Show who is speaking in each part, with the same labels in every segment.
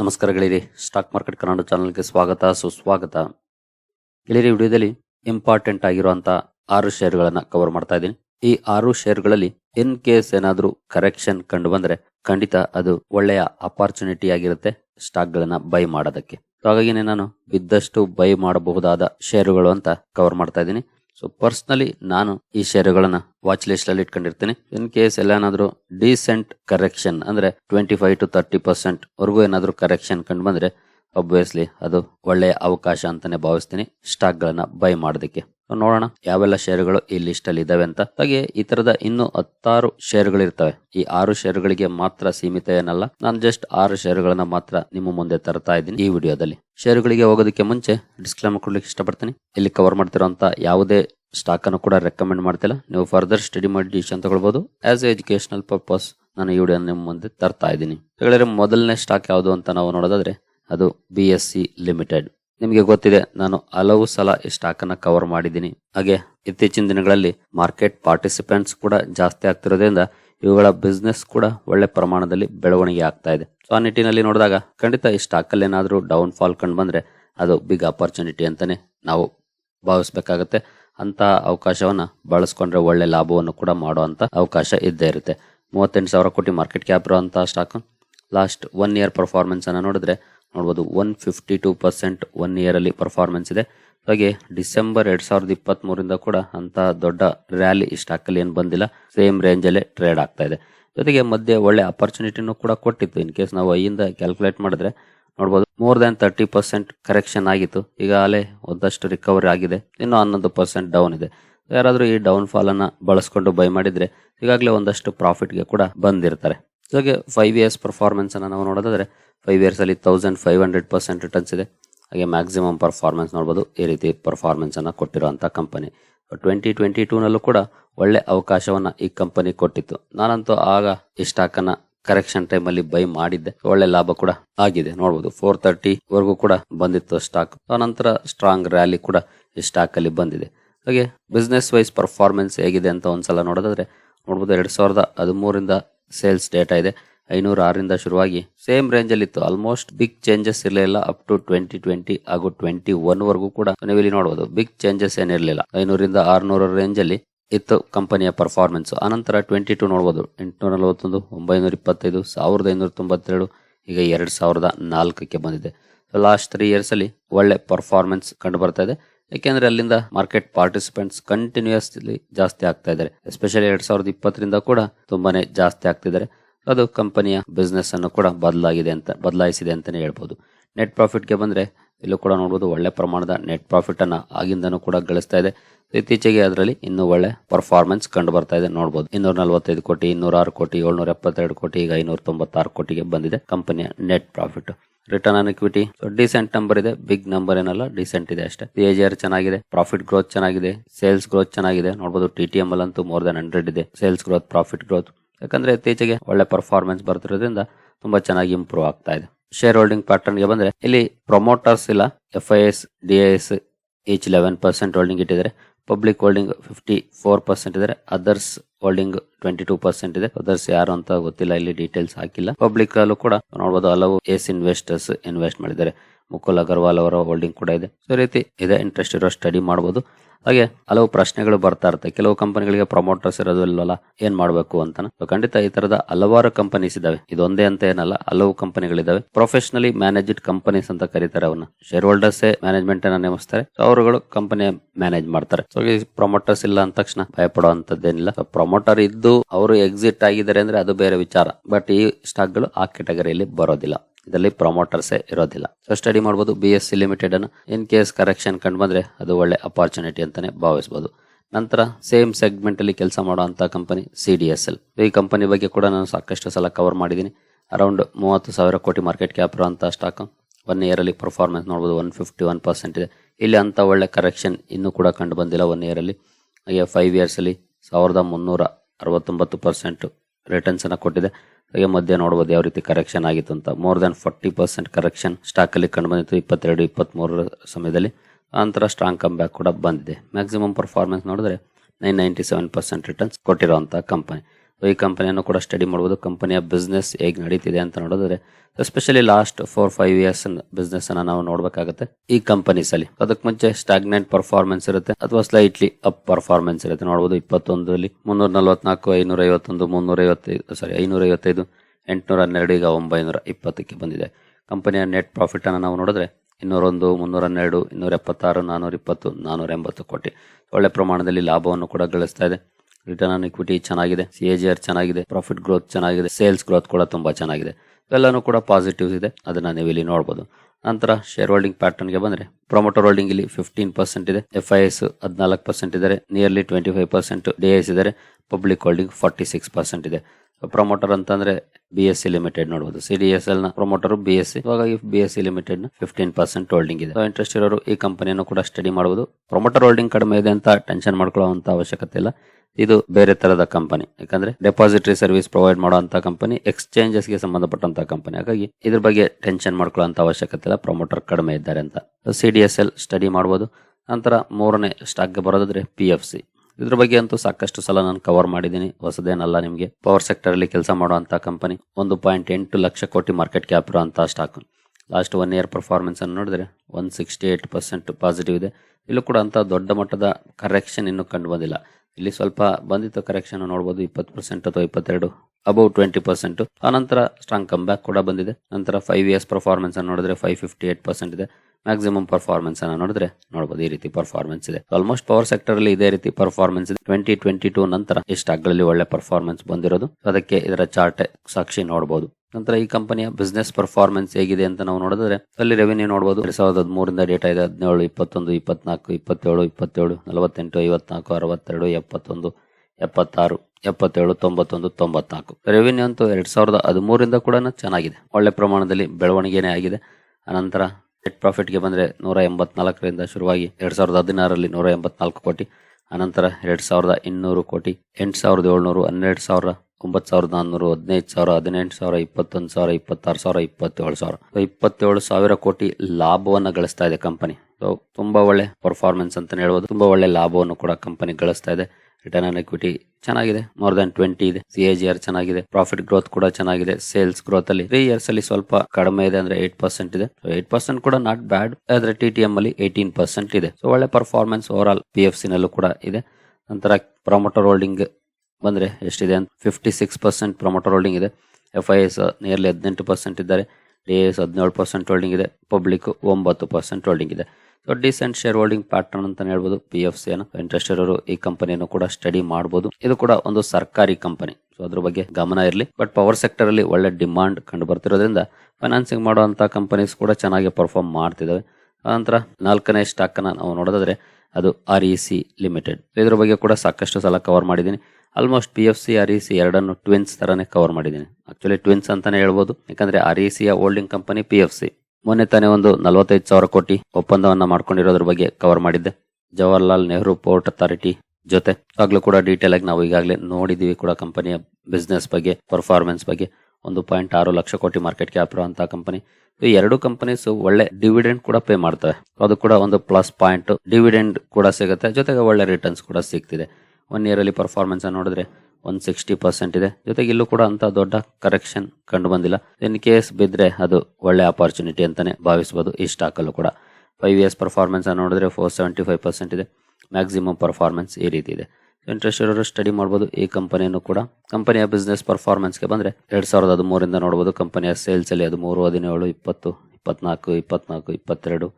Speaker 1: ನಮಸ್ಕಾರ ಗೆಳೆಯರಿ stock market Kannada ಚಾನಲ್ಗೆ ಸ್ವಾಗತ, ಸುಸ್ವಾಗತ. ಗೆಳೆಯರಿ ವಿಡಿಯೋದಲ್ಲಿ ಇಂಪಾರ್ಟೆಂಟ್ ಆಗಿರುವಂತಹ ಆರು ಶೇರ್ಗಳನ್ನ ಕವರ್ ಮಾಡ್ತಾ ಇದ್ದೀನಿ. ಈ ಆರು ಶೇರ್ಗಳಲ್ಲಿ ಇನ್ ಕೇಸ್ ಏನಾದ್ರೂ ಕರೆಕ್ಷನ್ ಕಂಡು ಬಂದ್ರೆ ಖಂಡಿತ ಅದು ಒಳ್ಳೆಯ ಅಪಾರ್ಚುನಿಟಿ ಆಗಿರುತ್ತೆ ಸ್ಟಾಕ್ ಗಳನ್ನ ಬೈ ಮಾಡೋದಕ್ಕೆ. ಹಾಗಾಗಿ ನಾನು ಬಿದ್ದಷ್ಟು ಬೈ ಮಾಡಬಹುದಾದ ಶೇರುಗಳು ಅಂತ ಕವರ್ ಮಾಡ್ತಾ ಇದ್ದೀನಿ. ಸೊ ಪರ್ಸ್ನಲಿ ನಾನು ಈ ಶೇರುಗಳನ್ನ ವಾಚ್ ಲಿಸ್ಟ್ ಅಲ್ಲಿ ಇಟ್ಕೊಂಡಿರ್ತೀನಿ. ಇನ್ ಕೇಸ್ ಎಲ್ಲಾನಾದ್ರೂ ಡೀಸೆಂಟ್ ಕರೆಕ್ಷನ್ ಅಂದ್ರೆ twenty five to thirty percent ವರೆಗೂ ಏನಾದ್ರೂ ಕರೆಕ್ಷನ್ ಕಂಡು ಬಂದ್ರೆ ಒಬ್ವಿಯಸ್ಲಿ ಅದು ಒಳ್ಳೆಯ ಅವಕಾಶ ಅಂತಾನೆ ಭಾವಿಸ್ತೀನಿ. ಸ್ಟಾಕ್ ಗಳನ್ನ ಬೈ ಮಾಡೋದಕ್ಕೆ. ನೋಡೋಣ. ಯಾವೆಲ್ಲ ಶೇರುಗಳು ಈ ಲಿಸ್ಟ್ ಅಲ್ಲಿ ಇದಾವೆ ಅಂತ. ಹಾಗೆ ಈ ತರದ ಇನ್ನು ಹತ್ತಾರು ಶೇರುಗಳಿರ್ತವೆ ಈ ಆರು ಶೇರುಗಳಿಗೆ ಮಾತ್ರ ಸೀಮಿತ ಏನಲ್ಲ. ನಾನು ಜಸ್ಟ್ ಆರು ಶೇರುಗಳನ್ನ ಮಾತ್ರ ನಿಮ್ಮ ಮುಂದೆ ತರ್ತಾ ಇದ್ದೀನಿ ಈ ವಿಡಿಯೋದಲ್ಲಿ. ಶೇರುಗಳಿಗೆ ಹೋಗೋದಕ್ಕೆ ಮುಂಚೆ ಡಿಸ್ಕ್ಲೇಮರ್ ಕೊಡ್ಲಿಕ್ಕೆ ಇಷ್ಟಪಡ್ತೀನಿ. ಇಲ್ಲಿ ಕವರ್ ಮಾಡ್ತಿರೋಂತ ಯಾವುದೇ ಸ್ಟಾಕ್ ಅನ್ನು ಕೂಡ ರೆಕಮೆಂಡ್ ಮಾಡ್ತಿಲ್ಲ. ನೀವು ಫರ್ದರ್ ಸ್ಟಡಿ ಮಾಡಿ ಡಿಸಿಷನ್ ತಗೊಳ್ಬಹುದು ಆಸ್ ಎ ಎಜುಕೇಶನಲ್ ಪರ್ಪಸ್ ನಾನು ಈ ವಿಡಿಯೋ ನಿಮ್ಮ ಮುಂದೆ ತರ್ತಾ ಇದ್ದೀನಿ. ಹೇಳಿದ್ರೆ ಮೊದಲನೇ ಸ್ಟಾಕ್ ಯಾವುದು ಅಂತ ನಾವು ನೋಡೋದಾದ್ರೆ ಅದು ಬಿ ಎಸ್ ಸಿ ಲಿಮಿಟೆಡ್ ನಿಮಗೆ ಗೊತ್ತಿದೆ, ನಾನು ಹಲವು ಸಲ ಈ ಸ್ಟಾಕ್ ಅನ್ನ ಕವರ್ ಮಾಡಿದ್ದೀನಿ. ಹಾಗೆ ಇತ್ತೀಚಿನ ದಿನಗಳಲ್ಲಿ ಮಾರ್ಕೆಟ್ ಪಾರ್ಟಿಸಿಪೆಂಟ್ಸ್ ಕೂಡ ಜಾಸ್ತಿ ಆಗ್ತಿರೋದ್ರಿಂದ ಇವುಗಳ ಬಿಸ್ನೆಸ್ ಕೂಡ ಒಳ್ಳೆ ಪ್ರಮಾಣದಲ್ಲಿ ಬೆಳವಣಿಗೆ ಆಗ್ತಾ ಇದೆ. ಸೊ ಆ ನಿಟ್ಟಿನಲ್ಲಿ ನೋಡಿದಾಗ ಖಂಡಿತ ಈ ಸ್ಟಾಕ್ ಅಲ್ಲಿ ಏನಾದರೂ ಡೌನ್ ಫಾಲ್ ಕಂಡು ಬಂದ್ರೆ ಅದು ಬಿಗ್ ಅಪರ್ಚುನಿಟಿ ಅಂತಾನೆ ನಾವು ಭಾವಿಸ್ಬೇಕಾಗತ್ತೆ. ಅಂತ ಅವಕಾಶವನ್ನ ಬಳಸ್ಕೊಂಡ್ರೆ ಒಳ್ಳೆ ಲಾಭವನ್ನು ಕೂಡ ಮಾಡುವಂತ ಅವಕಾಶ ಇದ್ದೇ ಇರುತ್ತೆ. ಮೂವತ್ತೆಂಟು ಸಾವಿರ ಕೋಟಿ ಮಾರ್ಕೆಟ್ ಕ್ಯಾಪ್ ಇರುವಂತಹ stock last one year performance ಅನ್ನ ನೋಡಿದ್ರೆ ನೋಡಬಹುದು one fifty two percent one ಇಯರಲ್ಲಿ performance ಇದೆ. ಹಾಗೆ ಡಿಸೆಂಬರ್ ಎರಡು ಸಾವಿರದ ಇಪ್ಪತ್ತ್ ಮೂರಿಂದ ಕೂಡ ಅಂತ ದೊಡ್ಡ ರ್ಯಾಲಿ ಈ ಸ್ಟಾಕಲ್ಲಿ ಏನು ಬಂದಿಲ್ಲ ಸೇಮ್ ರೇಂಜಲ್ಲೇ ಟ್ರೇಡ್ ಆಗ್ತಾ ಇದೆ. ಜೊತೆಗೆ ಮಧ್ಯೆ ಒಳ್ಳೆ ಅಪರ್ಚುನಿಟಿನೂ ಕೂಡ ಕೊಟ್ಟಿತ್ತು. ಇನ್ ಕೇಸ್ ನಾವು ಐಯಿಂದ ಕ್ಯಾಲ್ಕುಲೇಟ್ ಮಾಡಿದ್ರೆ, ನೋಡ್ಬೋದು more than thirty percent correction ಆಗಿತ್ತು. ಈಗ ಅಲ್ಲೇ ಒಂದಷ್ಟು ರಿಕವರಿ ಆಗಿದೆ. ಇನ್ನೂ ಹನ್ನೊಂದು ಪರ್ಸೆಂಟ್ ಡೌನ್ ಇದೆ. ಯಾರಾದರೂ ಈ ಡೌನ್ ಫಾಲ್ ಬಳಸ್ಕೊಂಡು ಬೈ ಮಾಡಿದ್ರೆ, ಈಗಾಗಲೇ ಒಂದಷ್ಟು ಪ್ರಾಫಿಟ್ಗೆ ಕೂಡ ಬಂದಿರ್ತಾರೆ. ಜೊತೆಗೆ ಫೈವ್ ಇಯರ್ಸ್ ಪರ್ಫಾರ್ಮೆನ್ಸನ್ನು ನಾವು ನೋಡೋದಾದ್ರೆ ಫೈವ್ ಇಯರ್ಸ್ ಅಲ್ಲಿ thousand five hundred percent returns ಇದೆ. ಹಾಗೆ ಮ್ಯಾಕ್ಸಿಮಮ್ ಪರ್ಫಾರ್ಮೆನ್ಸ್ ನೋಡಬಹುದು ಈ ರೀತಿ ಪರ್ಫಾರ್ಮೆನ್ಸನ್ನು ಅನ್ನ ಕೊಟ್ಟಿರುವಂತ ಕಂಪನಿ ಟ್ವೆಂಟಿ ಟ್ವೆಂಟಿ ಟೂ ನಲ್ಲೂ ಕೂಡ ಒಳ್ಳೆ ಅವಕಾಶವನ್ನ ಈ ಕಂಪನಿ ಕೊಟ್ಟಿತ್ತು. ನಾನಂತೂ ಆಗ ಈ ಸ್ಟಾಕ್ ಅನ್ನ ಕರೆಕ್ಷನ್ ಟೈಮ್ ಅಲ್ಲಿ ಬೈ ಮಾಡಿದ್ದೆ. ಒಳ್ಳೆ ಲಾಭ ಕೂಡ ಆಗಿದೆ. ನೋಡಬಹುದು ಫೋರ್ ತರ್ಟಿ ವರೆಗೂ ಕೂಡ ಬಂದಿತ್ತು ಸ್ಟಾಕ್ ನಂತರ ಸ್ಟ್ರಾಂಗ್ ರ್ಯಾಲಿ ಕೂಡ ಈ ಸ್ಟಾಕಲ್ಲಿ ಬಂದಿದೆ. ಹಾಗೆ ಬಿಸ್ನೆಸ್ ವೈಸ್ ಪರ್ಫಾರ್ಮೆನ್ಸ್ ಹೇಗಿದೆ ಅಂತ ಒಂದ್ಸಲ ನೋಡೋದಾದ್ರೆ ನೋಡಬಹುದು ಎರಡು ಸಾವಿರದ ಹದಿಮೂರಿಂದ ಸೇಲ್ಸ್ ಡೇಟಾ ಇದೆ. ಐನೂರ ಆರರಿಂದ ಶುರುವಾಗಿ ಸೇಮ್ ರೇಂಜ್ ಅಲ್ಲಿ ಇತ್ತು. ಆಲ್ಮೋಸ್ಟ್ ಬಿಗ್ ಚೇಂಜಸ್ ಇರಲಿಲ್ಲ. ಅಪ್ ಟು ಟ್ವೆಂಟಿ ಟ್ವೆಂಟಿ ಹಾಗೂ ಟ್ವೆಂಟಿ ಒನ್ ವರೆಗೂ ಕೂಡ ನೀವು ಇಲ್ಲಿ ನೋಡಬಹುದು ಬಿಗ್ ಚೇಂಜಸ್ ಏನಿರಲಿಲ್ಲ ಐನೂರಿಂದ ಆರ್ನೂರ ರೇಂಜ್ ಅಲ್ಲಿ ಇತ್ತು ಕಂಪನಿಯ ಪರ್ಫಾರ್ಮೆನ್ಸ್ ಆನಂತರ ಟ್ವೆಂಟಿ ಟು ನೋಡಬಹುದು ಎಂಟುನೂರ ನಲವತ್ತೊಂದು ಒಂಬೈನೂರ ಇಪ್ಪತ್ತೈದು ಸಾವಿರದ ಐನೂರ ತೊಂಬತ್ತೆರಡು ಈಗ ಎರಡು ಸಾವಿರದ ನಾಲ್ಕಕ್ಕೆ ಬಂದಿದೆ. ಲಾಸ್ಟ್ ತ್ರೀ ಇಯರ್ಸ್ ಅಲ್ಲಿ ಒಳ್ಳೆ ಪರ್ಫಾರ್ಮೆನ್ಸ್ ಕಂಡು ಬರ್ತಾ ಇದೆ. ಯಾಕೆಂದ್ರೆ ಅಲ್ಲಿಂದ ಮಾರ್ಕೆಟ್ ಪಾರ್ಟಿಸಿಪೆಂಟ್ಸ್ ಕಂಟಿನ್ಯೂಸ್ಲಿ ಜಾಸ್ತಿ ಆಗ್ತಾ ಇದ್ದಾರೆ. ಎಸ್ಪೆಷಲಿ ಎರಡ್ ಸಾವಿರದ ಇಪ್ಪತ್ತರಿಂದ ಕೂಡ ತುಂಬಾನೇ ಜಾಸ್ತಿ ಆಗ್ತಿದ್ದಾರೆ ಅದು ಕಂಪನಿಯ ಬಿಸ್ನೆಸ್ ಅನ್ನು ಕೂಡ ಬದಲಾಗಿದೆ ಅಂತ, ಬದಲಾಯಿಸಿದೆ ಅಂತಾನೆ ಹೇಳ್ಬೋದು. ನೆಟ್ ಪ್ರಾಫಿಟ್ಗೆ ಬಂದ್ರೆ ಇಲ್ಲೂ ಕೂಡ ನೋಡಬಹುದು ಒಳ್ಳೆ ಪ್ರಮಾಣದ ನೆಟ್ ಪ್ರಾಫಿಟ್ ಅನ್ನ ಆಗಿಂದನೂ ಕೂಡ ಗಳಿಸ್ತಾ ಇದೆ. ಇತ್ತೀಚೆಗೆ ಅದರಲ್ಲಿ ಇನ್ನೂ ಒಳ್ಳೆ ಪರ್ಫಾರ್ಮೆನ್ಸ್ ಕಂಡು ಬರ್ತಾ ಇದೆ ನೋಡಬಹುದು ಇನ್ನೂರ ನಲವತ್ತೈದು ಕೋಟಿ ಇನ್ನೂರ ಆರು ಕೋಟಿ, ಏಳ್ನೂರ ಎಪ್ಪತ್ತೆರಡು ಕೋಟಿ, ಈಗ ಐನೂರ ತೊಂಬತ್ತಾರು ಕೋಟಿಗೆ ಬಂದಿದೆ ಕಂಪನಿಯ net profit return on equity decent number ಇದೆ ಬಿಗ್ ನಂಬರ್ ಏನಲ್ಲ ಡಿಸೆಂಟ್ ಇದೆ ಅಷ್ಟೇ. ಎಜಿಆರ್ ಚೆನ್ನಾಗಿದೆ ಪ್ರಾಫಿಟ್ ಗ್ರೋತ್ ಚೆನ್ನಾಗಿದೆ ಸೇಲ್ಸ್ ಗ್ರೋತ್ ಚೆನ್ನಾಗಿದೆ. ನೋಡಬಹುದು ಟಿ ಟಿ ಎಂ ಅಂತೂ ಮೋರ್ ದನ್ ಹಂಡ್ರೆಡ್ ಇದೆ ಸೇಲ್ಸ್ ಗ್ರೋತ್ ಪ್ರಾಫಿಟ್ ಗ್ರೋತ್ ಯಾಕಂದ್ರೆ ಇತ್ತೀಚೆಗೆ ಒಳ್ಳೆ ಪರ್ಫಾರ್ಮೆನ್ಸ್ ಬರ್ತಿರೋದ್ರಿಂದ ತುಂಬಾ ಚೆನ್ನಾಗಿ ಇಂಪ್ರೂವ್ ಆಗ್ತಾ ಇದೆ. ಶೇರ್ ಹೋಲ್ಡಿಂಗ್ ಪ್ಯಾಟರ್ನ್ಗೆ ಬಂದ್ರೆ ಇಲ್ಲಿ ಪ್ರೊಮೋಟರ್ಸ್ ಇಲ್ಲ F I S D S each eleven percent holding ಇಟ್ಟಿದ್ದಾರೆ. Public holding fifty four percent ಇದ್ದಾರೆ. Others holding twenty two percent ಇದೆ. ಅದರ್ಸ್ ಯಾರು ಅಂತ ಗೊತ್ತಿಲ್ಲ, ಇಲ್ಲಿ ಡೀಟೇಲ್ಸ್ ಹಾಕಿಲ್ಲ. ಪಬ್ಲಿಕ್ ಅಲ್ಲೂ ಕೂಡ ನೋಡಬಹುದು ಹಲವು ಎಸ್ ಇನ್ವೆಸ್ಟರ್ಸ್ ಇನ್ವೆಸ್ಟ್ ಮಾಡಿದ್ದಾರೆ. ಮುಕುಲ್ ಅಗರ್ವಾಲ್ ಅವರ ಹೋಲ್ಡಿಂಗ್ ಕೂಡ ಇದೆ. ಸೊ ರೀತಿ ಇದೆ. ಇಂಟ್ರೆಸ್ಟ್ ಇರೋ ಸ್ಟಡಿ ಮಾಡಬಹುದು ಹಾಗೆ ಹಲವು ಪ್ರಶ್ನೆಗಳು ಬರ್ತಾ ಇರುತ್ತೆ. ಕೆಲವು ಕಂಪನಿಗಳಿಗೆ ಪ್ರಮೋಟರ್ಸ್ ಇರೋದು ಇಲ್ವಲ್ಲ? ಏನ್ ಮಾಡಬೇಕು ಅಂತ ಖಂಡಿತ ಈ ತರದ ಹಲವಾರು ಕಂಪನೀಸ್ ಇದಾವೆ. ಇದೊಂದೇ ಅಂತ ಏನಲ್ಲ, ಹಲವು ಕಂಪನಿಗಳಿದಾವೆ ಪ್ರೊಫೆಷನಲಿ ಮ್ಯಾನೇಜ್ಡ್ ಕಂಪನೀಸ್ ಅಂತ ಕರೀತಾರೆ ಅವನ್ನ ಶೇರ್ ಹೋಲ್ಡರ್ಸ್ ಮ್ಯಾನೇಜ್ಮೆಂಟ್ ಅನ್ನ ನೇಮಿಸ್ತಾರೆ. ಅವರುಗಳು ಕಂಪನಿ ಮ್ಯಾನೇಜ್ ಮಾಡ್ತಾರೆ. ಸೊ ಈ ಪ್ರಮೋಟರ್ಸ್ ಇಲ್ಲ ಅಂದ ತಕ್ಷಣ ಭಯಪಡುವಂತದ್ದೇನಿಲ್ಲ ಪ್ರಮೋಟರ್ ಇದ್ದು ಅವರು ಎಕ್ಸಿಟ್ ಆಗಿದ್ದಾರೆ ಅಂದ್ರೆ ಅದು ಬೇರೆ ವಿಚಾರ. ಬಟ್ ಈ ಸ್ಟಾಕ್ಗಳು ಆ ಕೆಟಗರಿಯಲ್ಲಿ ಬರೋದಿಲ್ಲ. ಇದರಲ್ಲಿ ಪ್ರಮೋಟರ್ಸ್ ಇರೋದಿಲ್ಲ. ಸೊ ಸ್ಟಡಿ ಮಾಡಬಹುದು ಬಿ ಎಸ್ ಸಿ ಲಿಮಿಟೆಡ್ ಅನ್ನು. ಇನ್ ಕೇಸ್ ಕರೆಕ್ಷನ್ ಕಂಡು ಬಂದ್ರೆ ಅದು ಒಳ್ಳೆ ಅಪಾರ್ಚುನಿಟಿ ಅಂತಾನೆ ಭಾವಿಸಬಹುದು ನಂತರ ಸೇಮ್ ಸೆಗ್ಮೆಂಟ್ ಅಲ್ಲಿ ಕೆಲಸ ಮಾಡುವಂತಹ company C D S L ಈ ಕಂಪನಿ ಬಗ್ಗೆ ಕೂಡ ನಾನು ಸಾಕಷ್ಟು ಸಲ ಕವರ್ ಮಾಡಿದ್ದೀನಿ. ಅರೌಂಡ್ ಮೂವತ್ತು ಸಾವಿರ ಕೋಟಿ ಮಾರ್ಕೆಟ್ ಕ್ಯಾಪ್ ಇರುವಂತಹ ಸ್ಟಾಕ್ ಒನ್ ಇಯರ್ ಅಲ್ಲಿ ಪರ್ಫಾರ್ಮೆನ್ಸ್ ನೋಡಬಹುದು ಒನ್ ಫಿಫ್ಟಿ ಒನ್ ಪರ್ಸೆಂಟ್ ಇದೆ. ಇಲ್ಲಿ ಅಂತ ಒಳ್ಳೆ ಕರೆಕ್ಷನ್ ಇನ್ನೂ ಕೂಡ ಕಂಡು ಬಂದಿಲ್ಲ ಒನ್ ಇಯರ್ ಅಲ್ಲಿ. ಹಾಗೆ ಫೈವ್ ಇಯರ್ಸ್ ಅಲ್ಲಿ ಸಾವಿರದ ಮುನ್ನೂರ ಅರವತ್ತೊಂಬತ್ತು ಪರ್ಸೆಂಟ್ ರಿಟರ್ನ್ಸ್ ಅನ್ನ ಕೊಟ್ಟಿದೆ. ಹಾಗೆ ಮಧ್ಯೆ ನೋಡಬಹುದು ಯಾವ ರೀತಿ ಕರೆಕ್ಷನ್ ಆಗಿತ್ತು ಅಂತ. More than forty percent correction stock ಅಲ್ಲಿ ಕಂಡು ಬಂದಿತ್ತು ಇಪ್ಪತ್ತೆರಡು, ಇಪ್ಪತ್ಮೂರರ ಸಮಯದಲ್ಲಿ. ನಂತರ ಸ್ಟ್ರಾಂಗ್ ಕಮ್ ಬ್ಯಾಕ್ ಕೂಡ ಬಂದಿದೆ. ಮ್ಯಾಕ್ಸಿಮಮ್ ಪರ್ಫಾರ್ಮೆನ್ಸ್ ನೋಡಿದ್ರೆ nine ninety seven percent returns ಕೊಟ್ಟಿರುವಂತಹ ಕಂಪನಿ ಈ ಕಂಪನಿಯನ್ನು ಕೂಡ ಸ್ಟಡಿ ಮಾಡ್ಬೋದು. ಕಂಪನಿಯ ಬಿಸ್ನೆಸ್ ಹೇಗೆ ನಡೀತಿದೆ ಅಂತ ನೋಡಿದ್ರೆ especially last four five years business ಅನ್ನ ನಾವು ನೋಡ್ಬೇಕಾಗುತ್ತೆ ಈ ಕಂಪನೀಸ್ ಅಲ್ಲಿ. ಅದಕ್ಕೆ ಮುಂಚೆ ಸ್ಟಾಗ್ನೆಂಟ್ ಪರ್ಫಾರ್ಮೆನ್ಸ್ ಇರುತ್ತೆ ಅಥವಾ ಸ್ಲೈಟ್ಲಿ ಅಪ್ ಪರ್ಫಾರ್ಮೆನ್ಸ್ ಇರುತ್ತೆ. ನೋಡಬಹುದು ಇಪ್ಪತ್ತೊಂದರಲ್ಲಿ ಮುನ್ನೂರ ನಲವತ್ನಾಲ್ಕು ಐನೂರ ಐವತ್ತೊಂದು ಮುನ್ನೂರ ಐವತ್ತೈದು ಸಾರಿ ಐನೂರ ಐವತ್ತೈದು ಎಂಟುನೂರ ಹನ್ನೆರಡು ಈಗ ಒಂಬೈನೂರ ಇಪ್ಪತ್ತಕ್ಕೆ ಬಂದಿದೆ. ಕಂಪನಿಯ ನೆಟ್ ಪ್ರಾಫಿಟ್ ಅನ್ನು ನಾವು ನೋಡಿದ್ರೆ ಇನ್ನೂರೊಂದು ಮುನ್ನೂರ ಹನ್ನೆರಡು ಇನ್ನೂರ ಎಪ್ಪತ್ತಾರು ನಾನೂರ ಇಪ್ಪತ್ತು ನಾನೂರ ಎಂಬತ್ತು ಕೋಟಿ. ಒಳ್ಳೆ ಪ್ರಮಾಣದಲ್ಲಿ ಲಾಭವನ್ನು ಕೂಡ ಗಳಿಸ್ತಾ ಇದೆ. ರಿಟರ್ನ್ ಆನ್ ಇಕ್ವಿಟಿ ಚೆನ್ನಾಗಿದೆ. ಸಿ ಎ ಜಿ ಆರ್ ಚೆನ್ನಾಗಿದೆ. ಪ್ರಾಫಿಟ್ ಗ್ರೋತ್ ಚೆನ್ನಾಗಿದೆ. ಸೇಲ್ಸ್ ಗ್ರೋತ್ ಕೂಡ ತುಂಬಾ ಚೆನ್ನಾಗಿದೆ. ಎಲ್ಲನೂ ಕೂಡ ಪಾಸಿಟಿವ್ಸ್ ಇದೆ. ಅದನ್ನ ನೀವು ಇಲ್ಲಿ ನೋಡಬಹುದು ನಂತರ ಶೇರ್ ಹೋಲ್ಡಿಂಗ್ ಪ್ಯಾಟರ್ನ್ಗೆ ಬಂದ್ರೆ ಪ್ರೊಮೋಟರ್ ಹೋಲ್ಡಿಂಗ್ ಇಲ್ಲಿ ಫಿಫ್ಟೀನ್ ಪರ್ಸೆಂಟ್ ಇದೆ. ಎಫ್ ಐ ಎಸ್ ಹದಿನಾಲ್ಕು ಪರ್ಸೆಂಟ್ ಇದ್ದಾರೆ. Nearly twenty five percent D S ಇದ್ದಾರೆ. Public holding forty six percent ಇದೆ. ಪ್ರೊಮೋಟರ್ ಅಂತಂದ್ರೆ ಬಿ ಎಸ್ ಸಿ ಲಿಮಿಟೆಡ್ ನೋಡಬಹುದು ಸಿ ಡಿ ಎಸ್ ಎಲ್ನ ಪ್ರೊಮೋಟರ್ ಬಿ ಎಸ್ ಸಿ ಹಾಗಾಗಿ ಬಿ ಎಸ್ ಸಿ ಲಿಮಿಟೆಡ್ನ ಫಿಫ್ಟೀನ್ ಪರ್ಸೆಂಟ್ ಹೋಲ್ಡಿಂಗ್ ಇದೆ. ಇಂಟ್ರೆಸ್ಟ್ ಇರೋರು ಈ ಕಂಪನಿಯನ್ನು ಕೂಡ ಸ್ಟಡಿ ಮಾಡಬಹುದು ಪ್ರೊಮೋಟರ್ ಹೋಲ್ಡಿಂಗ್ ಕಡಿಮೆ ಇದೆ ಅಂತ ಟೆನ್ಷನ್ ಮಾಡ್ಕೊಳ್ಳೋ ಅವಶ್ಯಕತೆ ಇಲ್ಲ. ಇದು ಬೇರೆ ತರದ ಕಂಪನಿ ಯಾಕಂದ್ರೆ ಡೆಪಾಸಿಟರಿ ಸರ್ವಿಸ್ ಪ್ರೊವೈಡ್ ಮಾಡುವಂತ ಕಂಪನಿ ಎಕ್ಸ್ಚೇಂಜಸ್ಗೆ ಸಂಬಂಧಪಟ್ಟಂತ ಕಂಪನಿ ಹಾಗಾಗಿ ಇದ್ರ ಬಗ್ಗೆ ಟೆನ್ಷನ್ ಮಾಡ್ಕೊಳ್ಳುವಂತ ಅವಶ್ಯಕತೆ ಇಲ್ಲ. ಪ್ರೊಮೋಟರ್ ಕಡಿಮೆ ಇದ್ದಾರೆ ಅಂತ. C D S L study ಮಾಡಬಹುದು ನಂತರ ಮೂರನೇ ಸ್ಟಾಕ್ಗೆ ಬರೋದಾದ್ರೆ ಪಿ ಎಫ್ ಸಿ ಇದ್ರ ಬಗ್ಗೆ ಅಂತೂ ಸಾಕಷ್ಟು ಸಲ ನಾನು ಕವರ್ ಮಾಡಿದ್ದೀನಿ. ಹೊಸದೇನಲ್ಲ ನಿಮಗೆ. ಪವರ್ ಸೆಕ್ಟರ್ ಅಲ್ಲಿ ಕೆಲಸ ಮಾಡುವಂತ ಕಂಪನಿ ಒಂದು ಪಾಯಿಂಟ್ ಎಂಟು ಲಕ್ಷ ಕೋಟಿ ಮಾರ್ಕೆಟ್ ಕ್ಯಾಪ್ ಇರುವಂತಹ stock last one year performance ಅನ್ನು ನೋಡಿದ್ರೆ one sixty eight percent positive ಇದೆ. ಇಲ್ಲೂ ಕೂಡ ಅಂತ ದೊಡ್ಡ ಮಟ್ಟದ ಕರೆಕ್ಷನ್ ಇನ್ನೂ ಕಂಡು ಬಂದಿಲ್ಲ. ಇಲ್ಲಿ ಸ್ವಲ್ಪ ಬಂದಿತ್ತು ಕರೆಕ್ಷನ್ ನೋಡಬಹುದು ಇಪ್ಪತ್ತು ಪರ್ಸೆಂಟ್ ಅಥವಾ ಇಪ್ಪತ್ತೆರಡು ಅಬೌವ್ ಟ್ವೆಂಟಿ ಪರ್ಸೆಂಟ್ ಆನಂತರ ಸ್ಟ್ರಾಂಗ್ ಕಮ್ ಬ್ಯಾಕ್ ಕೂಡ ಬಂದಿದೆ. ನಂತರ ಫೈವ್ ಇಯರ್ಸ್ ಪರ್ಫಾರ್ಮೆನ್ಸ್ ನೋಡಿದ್ರೆ ಫೈವ್ ಫಿಫ್ಟಿ ಏಟ್ ಪರ್ಸೆಂಟ್ ಇದೆ. ಮ್ಯಾಕ್ಸಿಮಮ್ ಪರ್ಫಾರ್ಮೆನ್ಸ್ ಅನ್ನ ನೋಡಿದ್ರೆ ನೋಡಬಹುದು ಈ ರೀತಿ ಪರ್ಫಾರ್ಮೆನ್ಸ್ ಇದೆ. ಆಲ್ಮೋಸ್ಟ್ ಪವರ್ ಸೆಕ್ಟರ್ ಅಲ್ಲಿ ಇದೇ ರೀತಿ ಪರ್ಫಾರ್ಮೆನ್ಸ್ ಇದೆ. ಟ್ವೆಂಟಿ ಟ್ವೆಂಟಿ ಟೂ ನಂತರ ಈ ಅಗ್ಗಳಲ್ಲಿ ಒಳ್ಳೆ ಪರ್ಫಾರ್ಮೆನ್ಸ್ ಬಂದಿರೋದು, ಅದಕ್ಕೆ ಇದರ ಚಾರ್ಟ್ ಸಾಕ್ಷಿ ನೋಡಬಹುದು ನಂತರ ಈ ಕಂಪನಿಯ ಬಿಸ್ನೆಸ್ ಪರ್ಫಾರ್ಮೆನ್ಸ್ ಹೇಗಿದೆ ಅಂತ ನಾವು ನೋಡಿದ್ರೆ, ಅಲ್ಲಿ ರೆವೆನ್ಯೂ ನೋಡಬಹುದು ಎರಡ್ ಸಾವಿರದ ಹದಿಮೂರಿಂದ ಡೇಟಾ ಇದೆ ಹದಿನೇಳು, ಇಪ್ಪತ್ತೊಂದು, ಇಪ್ಪತ್ನಾಲ್ಕು, ಇಪ್ಪತ್ತೇಳು ಇಪ್ಪತ್ತೇಳು, ನಲವತ್ತೆಂಟು, ಐವತ್ನಾಲ್ಕು, ಅರವತ್ತೆರಡು, ಎಪ್ಪತ್ತೊಂದು, ಎಪ್ಪತ್ತಾರು, ಎಪ್ಪತ್ತೇಳು, ತೊಂಬತ್ತೊಂದು, ತೊಂಬತ್ನಾಲ್ಕು. ರೆವೆನ್ಯೂ ಅಂತೂ ಎರಡ್ ಸಾವಿರದ ಹದಿಮೂರಿಂದ ಕೂಡ ಚೆನ್ನಾಗಿದೆ. ಒಳ್ಳೆ ಪ್ರಮಾಣದಲ್ಲಿ ಬೆಳವಣಿಗೆನೇ ಆಗಿದೆ. ಅನಂತರ ನೆಟ್ ಪ್ರಾಫಿಟ್ಗೆ ಬಂದರೆ ನೂರ ಎಂಬತ್ನಾಲ್ಕರಿಂದ ಶುರುವಾಗಿ ಎರಡು ಸಾವಿರದ ಹದಿನಾರರಲ್ಲಿ ನೂರ ಎಂಬತ್ನಾಲ್ಕು ಕೋಟಿ, ಅನಂತರ ಎರಡು ಸಾವಿರದ ಇನ್ನೂರು ಕೋಟಿ ಎಂಟು ಸಾವಿರದ ಏಳ್ನೂರು, ಹನ್ನೆರಡು ಸಾವಿರ, ಒಂಬತ್ತು ಸಾವಿರದ ನಾನ್ನೂರು, ಹದಿನೈದು ಸಾವಿರ, ಹದಿನೆಂಟು ಸಾವಿರ, ಇಪ್ಪತ್ತೊಂದು ಸಾವಿರ, ಇಪ್ಪತ್ತಾರು ಸಾವಿರ, ಇಪ್ಪತ್ತೇಳು ಸಾವಿರ. ಇಪ್ಪತ್ತೇಳು ಸಾವಿರ ಕೋಟಿ ಲಾಭವನ್ನು ಗಳಿಸ್ತಾ ಇದೆ ಕಂಪನಿ ಸೊ ತುಂಬಾ ಒಳ್ಳೆ ಪರ್ಫಾರ್ಮೆನ್ಸ್ ಅಂತ ಹೇಳ್ಬೋದು. ತುಂಬಾ ಒಳ್ಳೆ ಲಾಭವನ್ನು ಕೂಡ ಕಂಪನಿ ಗಳಿಸ್ತಾ ಇದೆ. ರಿಟರ್ನ್ ಆನ್ ಎಕ್ವಿಟಿ ಚೆನ್ನಾಗಿದೆ. ಮೋರ್ ದನ್ ಟ್ವೆಂಟಿ ಇದೆ. ಸಿ ಎ ಜಿ ಆರ್ ಚೆನ್ನಾಗಿದೆ. ಪ್ರಾಫಿಟ್ ಗ್ರೋತ್ ಕೂಡ ಚೆನ್ನಾಗಿದೆ. ಸೇಲ್ಸ್ ಗ್ರೋತ್ ಅಲ್ಲಿ ತ್ರೀ ಇಯರ್ಸ್ ಅಲ್ಲಿ ಸ್ವಲ್ಪ ಕಡಿಮೆ ಇದೆ ಅಂದ್ರೆ ಏಟ್ ಪರ್ಸೆಂಟ್ ಇದೆ. ಏಟ್ ಪರ್ಸೆಂಟ್ ಕೂಡ ನಾಟ್ ಬ್ಯಾಡ್ ಆದ್ರೆ ಟಿ ಟಿ ಎಂ ಅಲ್ಲಿ ಏಯ್ಟೀನ್ ಪರ್ಸೆಂಟ್ ಇದೆ. ಸೊ ಒಳ್ಳೆ performance overall P F C ನಲ್ಲೂ ಕೂಡ ಇದೆ. ನಂತರ ಪ್ರೊಮೋಟರ್ ಹೋಲ್ಡಿಂಗ್ ಬಂದ್ರೆ ಎಷ್ಟಿದೆ ಅಂತ fifty six percent promoter holding ಇದೆ. ಎಫ್ ಐ ಎಸ್ ನಿಯರ್ಲಿ ಹದಿನೆಂಟು ಪರ್ಸೆಂಟ್ ಇದ್ದಾರೆ. ಡಿ ಎಸ್ ಹದಿನೇಳು ಪರ್ಸೆಂಟ್ ಹೋಲ್ಡಿಂಗ್ ಇದೆ. ಪಬ್ಲಿಕ್ ಒಂಬತ್ತು ಪರ್ಸೆಂಟ್ ಹೋಲ್ಡಿಂಗ್ ಇದೆ. So decent share holding pattern ಅಂತ ಹೇಳ್ಬೋದು. ಪಿ ಎಫ್ ಸಿ ಅನ್ನು. ಇಂಟ್ರೆಸ್ಟ್ ಇರೋರು ಈ ಕಂಪನಿಯನ್ನು ಕೂಡ ಸ್ಟಡಿ ಮಾಡಬಹುದು ಇದು ಕೂಡ ಒಂದು ಸರ್ಕಾರಿ ಕಂಪನಿ ಸೊ ಅದ್ರ ಬಗ್ಗೆ ಗಮನ ಇರಲಿ. ಬಟ್ ಪವರ್ ಸೆಕ್ಟರ್ ಅಲ್ಲಿ ಒಳ್ಳೆ ಡಿಮಾಂಡ್ ಕಂಡು ಬರ್ತಿರೋದ್ರಿಂದ ಫೈನಾನ್ಸಿಂಗ್ ಮಾಡುವಂತ ಕಂಪನೀಸ್ ಕೂಡ ಚೆನ್ನಾಗಿ ಪರ್ಫಾರ್ಮ್ ಮಾಡ್ತಿದ್ದಾವೆ ನಂತರ ನಾಲ್ಕನೇ ಸ್ಟಾಕ್ ಅನ್ನ ನಾವು ನೋಡೋದಾದ್ರೆ ಅದು ಆರ್ ಇ ಸಿ ಲಿಮಿಟೆಡ್ ಇದ್ರ ಬಗ್ಗೆ ಕೂಡ ಸಾಕಷ್ಟು ಸಲ ಕವರ್ ಮಾಡಿದ್ದೀನಿ. Almost P F C R E C ಎರಡನ್ನು ಟ್ವಿನ್ಸ್ ತರನೇ ಕವರ್ ಮಾಡಿದ್ದೀನಿ. ಆಕ್ಚುಲಿ ಟ್ವಿನ್ಸ್ ಅಂತಾನೆ ಹೇಳ್ಬೋದು. ಯಾಕಂದ್ರೆ ಆರ್ ಇ ಸಿಯ holding company P F C ಮೊನ್ನೆ ತಾನೇ ಒಂದು ನಲವತ್ತೈದು ಸಾವಿರ ಕೋಟಿ ಒಪ್ಪಂದವನ್ನ ಮಾಡ್ಕೊಂಡಿರೋದ್ರ ಬಗ್ಗೆ ಕವರ್ ಮಾಡಿದ್ದೆ. ಜವಾಹರ್ಲಾಲ್ ನೆಹರು ಪೋರ್ಟ್ ಅಥಾರಿಟಿ ಜೊತೆ. ಆಗ್ಲೂ ಕೂಡ ಡೀಟೇಲ್ ಆಗಿ ನಾವು ಈಗಾಗಲೇ ನೋಡಿದೀವಿ ಕೂಡ ಕಂಪನಿಯ ಬಿಸ್ನೆಸ್ ಬಗ್ಗೆ ಪರ್ಫಾರ್ಮೆನ್ಸ್ ಬಗ್ಗೆ. ಒಂದು ಪಾಯಿಂಟ್ ಆರು ಲಕ್ಷ ಕೋಟಿ ಮಾರ್ಕೆಟ್ ಕ್ಯಾಪ್ ಇರುವಂತಹ ಕಂಪನಿ ಈ ಎರಡು ಕಂಪನೀಸ್ ಒಳ್ಳೆ ಡಿವಿಡೆಂಡ್ ಕೂಡ ಪೇ ಮಾಡ್ತವೆ. ಅದು ಕೂಡ ಒಂದು ಪ್ಲಸ್ ಪಾಯಿಂಟ್ ಡಿವಿಡೆಂಡ್ ಕೂಡ ಸಿಗುತ್ತೆ. ಜೊತೆಗೆ ಒಳ್ಳೆ ರಿಟರ್ನ್ಸ್ ಕೂಡ ಸಿಗ್ತಿದೆ. ಒನ್ ಇಯರ್ ಅಲ್ಲಿ ಪರ್ಫಾರ್ಮೆನ್ಸ್ ನೋಡಿದ್ರೆ ಒನ್ ಸಿಕ್ಸ್ಟಿ ಪರ್ಸೆಂಟ್ ಇದೆ. ಜೊತೆಗೆ ಇಲ್ಲೂ ಕೂಡ ಅಂತ ದೊಡ್ಡ ಕರೆಕ್ಷನ್ ಕಂಡು ಬಂದಿಲ್ಲ. ಇನ್ ಕೇಸ್ ಬಿದ್ದರೆ ಅದು ಒಳ್ಳೆ ಅಪರ್ಚುನಿಟಿ ಅಂತಾನೆ ಭಾವಿಸಬಹುದು ಈ ಸ್ಟಾಕಲ್ಲೂ ಕೂಡ. ಫೈವ್ ಇಯರ್ಸ್ ಪರ್ಫಾರ್ಮೆನ್ಸ್ ನೋಡಿದ್ರೆ ಫೋರ್ ಸೆವೆಂಟಿ ಫೈವ್ ಪರ್ಸೆಂಟ್ ಇದೆ. ಮ್ಯಾಕ್ಸಿಮಮ್ ಪರ್ಫಾರ್ಮೆನ್ಸ್ ಈ ರೀತಿ ಇದೆ. ಇಂಟ್ರೆಸ್ಟ್ ಇರೋರು ಸ್ಟಡಿ ಮಾಡಬಹುದು ಈ ಕಂಪನಿಯನ್ನು ಕೂಡ. ಕಂಪನಿಯ ಬಿಸ್ನೆಸ್ ಪರ್ಫಾರ್ಮೆನ್ಸ್ಗೆ ಬಂದ್ರೆ ಎರಡು ಸಾವಿರದ ಹದಿಮೂರಿಂದ ನೋಡಬಹುದು ಕಂಪನಿಯ ಸೇಲ್ಸ್ ಅಲ್ಲಿ ಮೂರು, ಹದಿನೇಳು, ಇಪ್ಪತ್ತು, ಇಪ್ಪತ್ನಾಲ್ಕು ಇಪ್ಪತ್ನಾಲ್ಕು, ಇಪ್ಪತ್ತೆರಡು,